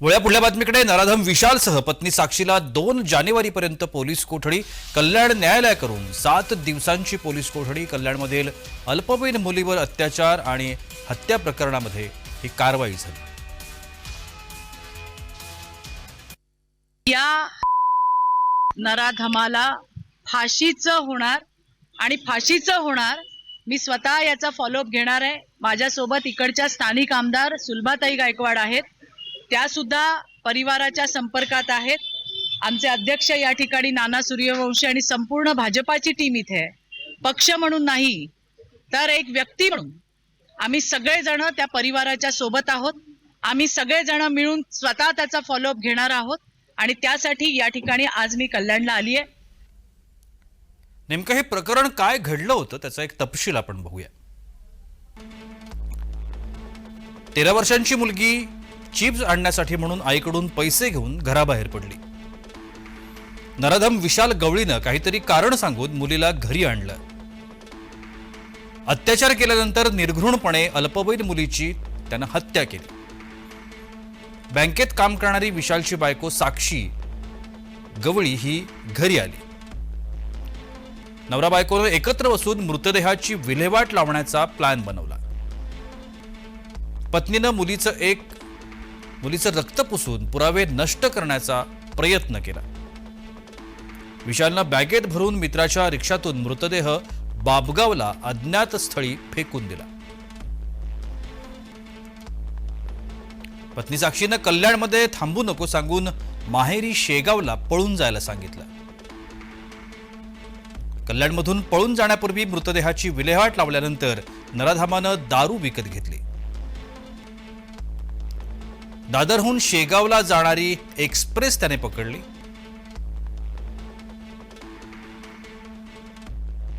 वळ्या पुढल्या बातमीकडे नराधम विशालसह पत्नी साक्षीला दोन जानेवारीपर्यंत पोलीस कोठडी कल्याण न्यायालयाकडून सात दिवसांची पोलीस कोठडी कल्याणमधील अल्पवयीन मुलीवर अत्याचार आणि हत्या प्रकरणामध्ये ही कारवाई झाली. या नराधमाला फाशीचं होणार आणि फाशीचं होणार मी स्वतः याचा फॉलोअप घेणार आहे. माझ्यासोबत इकडच्या स्थानिक आमदार सुलभाताई गायकवाड आहेत. त्या सुद्धा परिवाराच्या संपर्कात आहेत. आमचे अध्यक्ष या ठिकाणी नाना सूर्यवंशी आणि संपूर्ण भाजपाची टीम इथे आहे. पक्ष म्हणून नाही तर एक व्यक्ती म्हणून आम्ही सगळेजण त्या परिवाराच्या सोबत आहोत. आम्ही सगळेजण मिळून स्वतः त्याचा फॉलोअप घेणार आहोत आणि त्यासाठी या ठिकाणी आज मी कल्याणला आली आहे नेमकं हे प्रकरण काय घडलं होतं त्याचा एक तपशील आपण बघूया. तेरा वर्षांची मुलगी चिप्स आणण्यासाठी म्हणून आईकडून पैसे घेऊन घराबाहेर पडली. नराधम विशाल गवळीनं काहीतरी कारण सांगून मुलीला घरी आणलं. अत्याचार केल्यानंतर निर्घृणपणे अल्पवयीन मुलीची त्यानं हत्या केली. बँकेत काम करणारी विशालची बायको साक्षी गवळी ही घरी आली. नवरा बायकोनं एकत्र बसून मृतदेहाची विल्हेवाट लावण्याचा प्लॅन बनवला. पत्नीनं मुलीचं एक मुलीचं रक्त पुसून पुरावे नष्ट करण्याचा प्रयत्न केला. विशालनं बॅगेत भरून मित्राच्या रिक्षातून मृतदेह बाबगावला अज्ञात स्थळी फेकून दिला. पत्नी साक्षीनं कल्याणमध्ये थांबू नको सांगून माहेरी शेगावला पळून जायला सांगितलं. कल्याणमधून पळून जाण्यापूर्वी मृतदेहाची विल्हेवाट लावल्यानंतर नराधामानं दारू विकत घेतली. दादरहून शेगावला जाणारी एक्सप्रेस त्याने पकडली.